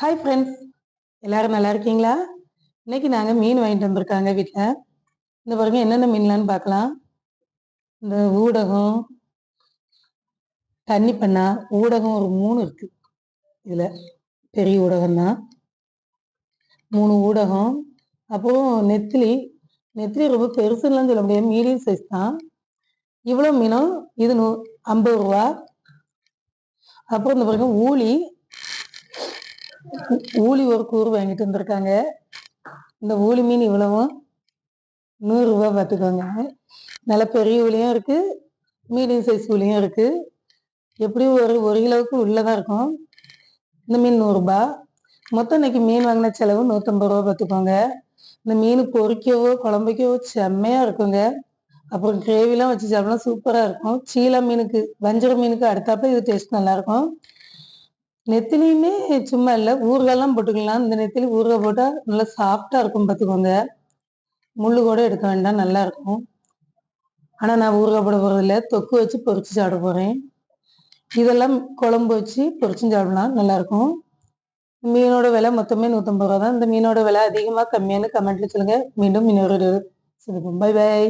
Hi friends எல்லாரும் நல்லா இருக்கீங்களா? இன்னைக்கு நாங்கள் மீன் வாங்கிட்டு வந்திருக்காங்க வீட்டில் இந்த பாருங்க என்னென்ன மீன்லான்னு பார்க்கலாம். இந்த ஊடகம் தண்ணி பண்ணா ஊடகம் ஒரு மூணு இருக்கு. இதில் பெரிய ஊடகம் தான் மூணு ஊடகம். அப்புறம் நெத்திலி. நெத்திலி ரொம்ப பெருசுலாம் சொல்ல முடியாது. மீடியம் சைஸ் தான். இவ்வளோ மீனும் இது நூ ஐம்பது ரூபா. அப்புறம் இந்த பாருங்க ஊளி ஊழி ஒரு கூறு வாங்கிட்டு வந்திருக்காங்க. இந்த ஊழி மீன் இவ்வளவும் நூறு ரூபாய் பார்த்துக்கோங்க. நல்ல பெரிய ஊழியும் இருக்கு மீடியம் சைஸ் ஊழியும் இருக்கு. எப்படியும் ஒரு ஒரு கிலோவுக்கு உள்ளதான் இருக்கும். இந்த மீன் நூறுரூபா மொத்தம் இன்னைக்கு மீன் வாங்கின செலவு நூற்றம்பது ரூபா பார்த்துக்கோங்க. இந்த மீன் பொறிக்கவோ குழம்புக்கவோ செம்மையா இருக்குங்க. அப்புறம் கிரேவிலாம் வச்சு சாப்பிடலாம் சூப்பராக இருக்கும். சீலா மீனுக்கு வஞ்சர மீனுக்கு அடுத்தாப்புல இது டேஸ்ட் நல்லா இருக்கும். நெத்திலியுமே சும்மா இல்லை ஊறுகாய்லாம் போட்டுக்கலாம். இந்த நெத்திலி ஊறுகாய் போட்டால் நல்லா சாஃப்டாக இருக்கும் பார்த்துக்கோங்க. முள்ளு கூட எடுக்க வேண்டாம் நல்லா இருக்கும். ஆனால் நான் ஊறுகாய் போட போகிறதில்ல தொக்கு வச்சு பொறிச்சு சாப்பிட போகிறேன் இதெல்லாம் குழம்பு வச்சு பொறிச்சும் சாப்பிடலாம் நல்லாயிருக்கும் மீனோட விலை மொத்தமே நூற்றம்பது ரூபா தான். இந்த மீனோட விலை அதிகமாக கம்மியானு கமெண்ட்டில் சொல்லுங்கள் மீண்டும் இன்னொரு பை பாய்